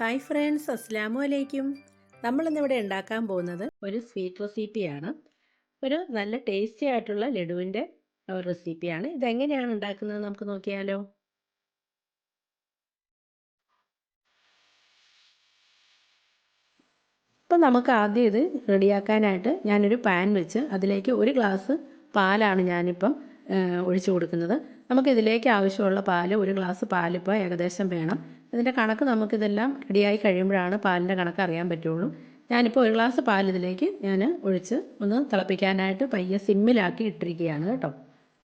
Hi friends അസ്സാമു അലൈക്കും നമ്മളിന്നിവിടെ ഉണ്ടാക്കാൻ പോകുന്നത് ഒരു സ്വീറ്റ് റെസിപ്പിയാണ് ഒരു നല്ല ടേസ്റ്റി ആയിട്ടുള്ള ലഡുവിന്റെ റെസിപ്പിയാണ് ഇതെങ്ങനെയാണ് ഉണ്ടാക്കുന്നത് നമുക്ക് നോക്കിയാലോ? ഇപ്പം നമുക്ക് ആദ്യം ഇത് റെഡിയാക്കാനായിട്ട് ഞാനൊരു പാൻ വെച്ച് അതിലേക്ക് ഒരു ഗ്ലാസ് പാലാണ് ഞാനിപ്പം ഒഴിച്ചു കൊടുക്കുന്നത്. നമുക്കിതിലേക്ക് ആവശ്യമുള്ള പാൽ ഒരു ഗ്ലാസ് പാലിപ്പോൾ ഏകദേശം വേണം. ഇതിന്റെ കണക്ക് നമുക്കിതെല്ലാം റെഡിയായി കഴിയുമ്പോഴാണ് പാലിന്റെ കണക്ക് അറിയാൻ പറ്റുള്ളൂ. ഞാനിപ്പോൾ ഒരു ഗ്ലാസ് പാൽ ഇതിലേക്ക് ഞാൻ ഒഴിച്ച് ഒന്ന് തിളപ്പിക്കാനായിട്ട് പയ്യെ സിമ്മിലാക്കി ഇട്ടിരിക്കുകയാണ് കേട്ടോ.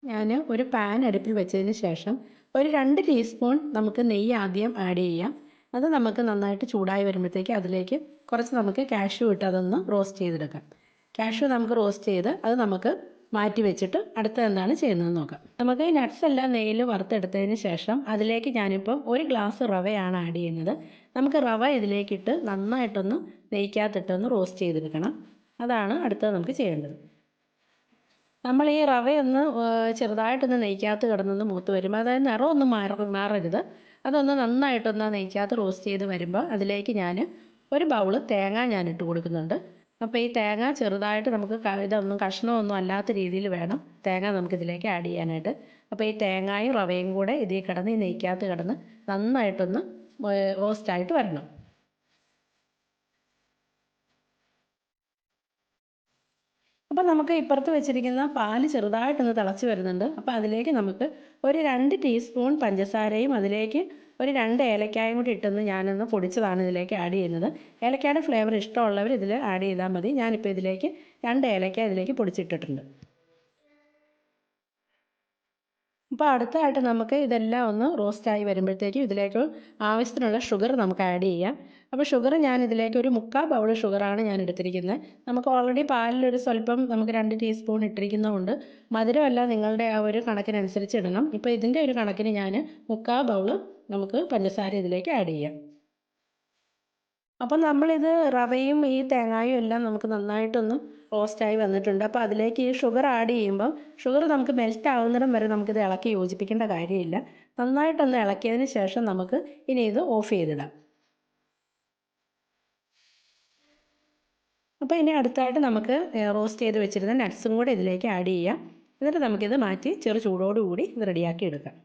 ഞാൻ ഒരു പാൻ അടുപ്പിൽ വെച്ചതിന് ശേഷം ഒരു രണ്ട് ടീസ്പൂൺ നമുക്ക് നെയ്യ് ആദ്യം ആഡ് ചെയ്യാം. അത് നമുക്ക് നന്നായിട്ട് ചൂടായി വരുമ്പോഴത്തേക്ക് അതിലേക്ക് കുറച്ച് നമുക്ക് കാഷ്യൂ ഇട്ട് അതൊന്ന് റോസ്റ്റ് ചെയ്തെടുക്കാം. കാഷ്യൂ നമുക്ക് റോസ്റ്റ് ചെയ്ത് അത് നമുക്ക് മാറ്റി വെച്ചിട്ട് അടുത്ത എന്താണ് ചെയ്യുന്നത് നോക്കാം. നമുക്ക് ഈ നട്ട്സ് എല്ലാം നെയ്യിൽ വറുത്തെടുത്തതിന് ശേഷം അതിലേക്ക് ഞാനിപ്പം ഒരു ഗ്ലാസ് റവയാണ് ആഡ് ചെയ്യുന്നത്. നമുക്ക് റവ ഇതിലേക്കിട്ട് നന്നായിട്ടൊന്ന് നെയ്ക്കകത്തിട്ടൊന്ന് റോസ്റ്റ് ചെയ്തെടുക്കണം. അതാണ് അടുത്തത് നമുക്ക് ചെയ്യേണ്ടത്. നമ്മൾ ഈ റവയൊന്ന് ചെറുതായിട്ടൊന്ന് നെയ്ക്കകത്ത് കിടന്നൊന്ന് മൂത്ത് വരുമ്പോൾ അതായത് നിറമൊന്നും മാറ മാറരുത്. അതൊന്ന് നന്നായിട്ടൊന്ന് നെയ്ക്കകത്ത് റോസ്റ്റ് ചെയ്ത് വരുമ്പോൾ അതിലേക്ക് ഞാൻ ഒരു ബൗൾ തേങ്ങ ഞാൻ ഇട്ട് കൊടുക്കുന്നുണ്ട്. അപ്പോൾ ഈ തേങ്ങ ചെറുതായിട്ട് നമുക്ക് ഇതൊന്നും കഷ്ണമൊന്നും അല്ലാത്ത രീതിയിൽ വേണം. തേങ്ങ നമുക്ക് ഇതിലേക്ക് ആഡ് ചെയ്യാനായിട്ട്. അപ്പോൾ ഈ തേങ്ങയും റവയും കൂടെ ഇതിൽ കിടന്ന് ഈ നെയ്ക്കകത്ത് കിടന്ന് നന്നായിട്ടൊന്ന് റോസ്റ്റായിട്ട് വരണം. അപ്പോൾ നമുക്ക് ഇപ്പുറത്ത് വെച്ചിരിക്കുന്ന പാൽ ചെറുതായിട്ടൊന്ന് തിളച്ച് വരുന്നുണ്ട്. അപ്പോൾ അതിലേക്ക് നമുക്ക് ഒരു രണ്ട് ടീസ്പൂൺ പഞ്ചസാരയും അതിലേക്ക് ഒരു രണ്ട് ഏലക്കായും കൂടി ഇട്ടൊന്ന് ഞാനൊന്ന് പൊടിച്ചതാണ് ഇതിലേക്ക് ആഡ് ചെയ്യുന്നത്. ഏലക്കായുടെ ഫ്ലേവർ ഇഷ്ടമുള്ളവർ ഇതിൽ ആഡ് ചെയ്താൽ മതി. ഞാനിപ്പോൾ ഇതിലേക്ക് രണ്ട് ഏലക്ക ഇതിലേക്ക് പൊടിച്ചിട്ടിട്ടുണ്ട്. അപ്പോൾ അടുത്തായിട്ട് നമുക്ക് ഇതെല്ലാം ഒന്ന് റോസ്റ്റായി വരുമ്പോഴത്തേക്കും ഇതിലേക്ക് ആവശ്യത്തിനുള്ള ഷുഗർ നമുക്ക് ആഡ് ചെയ്യാം. അപ്പോൾ ഷുഗർ ഞാൻ ഇതിലേക്ക് ഒരു മുക്കാൽ ബൗൾ ഷുഗറാണ് ഞാൻ എടുത്തിരിക്കുന്നത്. നമുക്ക് ഓൾറെഡി പാലിലൊരു സ്വല്പം നമുക്ക് രണ്ട് ടീസ്പൂൺ ഇട്ടിരിക്കുന്നതുകൊണ്ട് മധുരമല്ല നിങ്ങളുടെ ആ ഒരു കണക്കിനനുസരിച്ച് ഇടണം. ഇപ്പോൾ ഇതിന്റെ ഒരു കണക്കിന് ഞാൻ മുക്കാൽ ബൗൾ നമുക്ക് പഞ്ചസാര ഇതിലേക്ക് ആഡ് ചെയ്യാം. അപ്പം നമ്മളിത് റവയും ഈ തേങ്ങായും എല്ലാം നമുക്ക് നന്നായിട്ടൊന്ന് റോസ്റ്റായി വന്നിട്ടുണ്ട്. അപ്പോൾ അതിലേക്ക് ഈ ഷുഗർ ആഡ് ചെയ്യുമ്പോൾ ഷുഗർ നമുക്ക് മെൽറ്റ് ആവുന്നിടം വരെ നമുക്കിത് ഇളക്കി യോജിപ്പിക്കേണ്ട കാര്യമില്ല. നന്നായിട്ടൊന്ന് ഇളക്കിയതിന് ശേഷം നമുക്ക് ഇനി ഇത് ഓഫ് ചെയ്തിടാം. അപ്പോൾ ഇനി അടുത്തായിട്ട് നമുക്ക് റോസ്റ്റ് ചെയ്ത് വെച്ചിരുന്ന നട്ട്സും കൂടെ ഇതിലേക്ക് ആഡ് ചെയ്യാം. എന്നിട്ട് നമുക്കിത് മാറ്റി ചെറു ചൂടോടുകൂടി ഇത് റെഡിയാക്കി എടുക്കാം.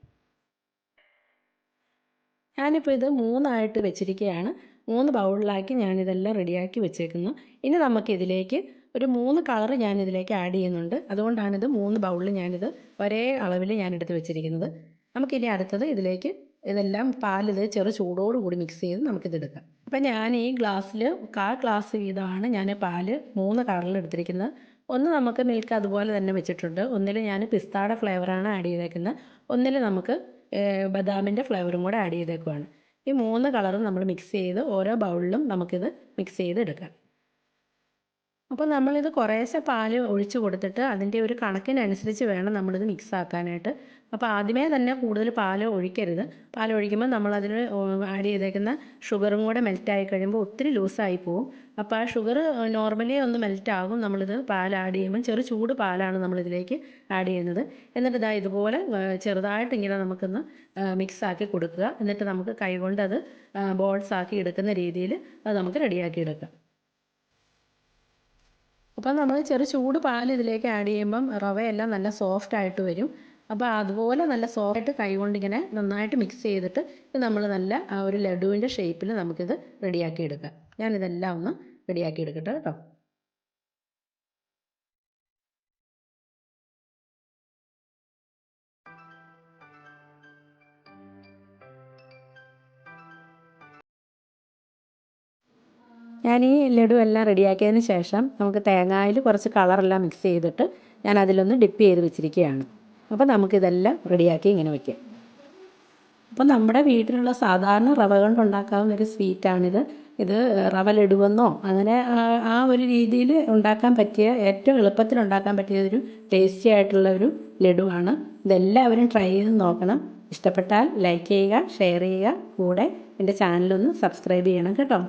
ഞാനിപ്പോൾ ഇത് മൂന്നായിട്ട് വെച്ചിരിക്കുകയാണ് മൂന്ന് ബൗളിലാക്കി ഞാനിതെല്ലാം റെഡിയാക്കി വെച്ചേക്കുന്നു. ഇനി നമുക്കിതിലേക്ക് ഒരു മൂന്ന് കളർ ഞാനിതിലേക്ക് ആഡ് ചെയ്യുന്നുണ്ട്. അതുകൊണ്ടാണിത് മൂന്ന് ബൗളിൽ ഞാനിത് ഒരേ അളവിൽ ഞാൻ എടുത്ത് വെച്ചിരിക്കുന്നത്. നമുക്കിനി അടുത്തത് ഇതിലേക്ക് ഇതെല്ലാം പാലിത് ചെറു ചൂടോടുകൂടി മിക്സ് ചെയ്ത് നമുക്കിത് എടുക്കാം അപ്പം ഞാൻ ഈ ഗ്ലാസ്സിൽ കാ ഗ്ലാസ് വീതമാണ് ഞാൻ പാൽ മൂന്ന് കളറിൽ എടുത്തിരിക്കുന്നത്. ഒന്ന് നമുക്ക് മിൽക്ക് അതുപോലെ തന്നെ വെച്ചിട്ടുണ്ട്. ഒന്നിൽ ഞാൻ പിസ്താടെ ഫ്ലേവറാണ് ആഡ് ചെയ്തേക്കുന്നത് ഒന്നിൽ നമുക്ക് ബദാമിന്റെ ഫ്ലേവറും കൂടെ ആഡ് ചെയ്തേക്കുവാണ്. ഈ മൂന്ന് കളറും നമ്മൾ മിക്സ് ചെയ്ത് ഓരോ ബൗളിലും നമുക്കിത് മിക്സ് ചെയ്ത് എടുക്കാം അപ്പോൾ നമ്മളിത് കുറേശ്ശെ പാൽ ഒഴിച്ച് കൊടുത്തിട്ട് അതിന്റെ ഒരു കണക്കിനനുസരിച്ച് വേണം നമ്മളിത് മിക്സ് ആക്കാനായിട്ട് അപ്പോൾ ആദ്യമേ തന്നെ കൂടുതൽ പാൽ ഒഴിക്കരുത്. പാൽ ഒഴിക്കുമ്പോൾ നമ്മളതിൽ ആഡ് ചെയ്തേക്കുന്ന ഷുഗറും കൂടെ മെൽറ്റായി കഴിയുമ്പോൾ ഒത്തിരി ലൂസായി പോവും. അപ്പോൾ ആ ഷുഗർ നോർമലി ഒന്ന് മെൽറ്റ് ആകും നമ്മളിത് പാൽ ആഡ് ചെയ്യുമ്പോൾ ചെറു ചൂട് പാലാണ് നമ്മളിതിലേക്ക് ആഡ് ചെയ്യുന്നത്. എന്നിട്ട് ഇതാ ഇതുപോലെ ചെറുതായിട്ട് ഇങ്ങനെ നമുക്കൊന്ന് മിക്സ് ആക്കി കൊടുക്കുക. എന്നിട്ട് നമുക്ക് കൈകൊണ്ട് അത് ബോൾസ് ആക്കി എടുക്കുന്ന രീതിയിൽ അത് നമുക്ക് റെഡിയാക്കി എടുക്കാം. അപ്പം നമ്മൾ ചെറു ചൂട് പാൽ ഇതിലേക്ക് ആഡ് ചെയ്യുമ്പം റവയെല്ലാം നല്ല സോഫ്റ്റ് ആയിട്ട് വരും. അപ്പോൾ അതുപോലെ നല്ല സോഫ്റ്റായിട്ട് കൈകൊണ്ട് ഇങ്ങനെ നന്നായിട്ട് മിക്സ് ചെയ്തിട്ട് ഇത് നമ്മൾ നല്ല ഒരു ലഡുവിന്റെ ഷേപ്പിൽ നമുക്കിത് റെഡിയാക്കി എടുക്കാം. ഞാനിതെല്ലാം ഒന്ന് റെഡിയാക്കി എടുക്കട്ടെ കേട്ടോ. ഈ ലഡു എല്ലാം റെഡിയാക്കിയതിന് ശേഷം നമുക്ക് തേങ്ങായിൽ കുറച്ച് കളറെല്ലാം മിക്സ് ചെയ്തിട്ട് ഞാൻ അതിലൊന്ന് ഡിപ്പ് ചെയ്ത് വെച്ചിരിക്കുകയാണ്. അപ്പോൾ നമുക്കിതെല്ലാം റെഡിയാക്കി ഇങ്ങനെ വയ്ക്കാം അപ്പോൾ നമ്മുടെ വീട്ടിലുള്ള സാധാരണ റവ കൊണ്ടുണ്ടാക്കാവുന്ന ഒരു സ്വീറ്റാണിത് ഇത് റവ ലഡുവെന്നോ അങ്ങനെ ആ ഒരു രീതിയിൽ ഉണ്ടാക്കാൻ പറ്റിയ ഏറ്റവും എളുപ്പത്തിൽ ഉണ്ടാക്കാൻ പറ്റിയ ഒരു ടേസ്റ്റി ആയിട്ടുള്ള ഒരു ലഡുവാണ്. ഇതെല്ലാവരും ട്രൈ ചെയ്ത് നോക്കണം. ഇഷ്ടപ്പെട്ടാൽ ലൈക്ക് ചെയ്യുക ഷെയർ ചെയ്യുക. കൂടെ എന്റെ ചാനലൊന്ന് സബ്സ്ക്രൈബ് ചെയ്യണം കേട്ടോ.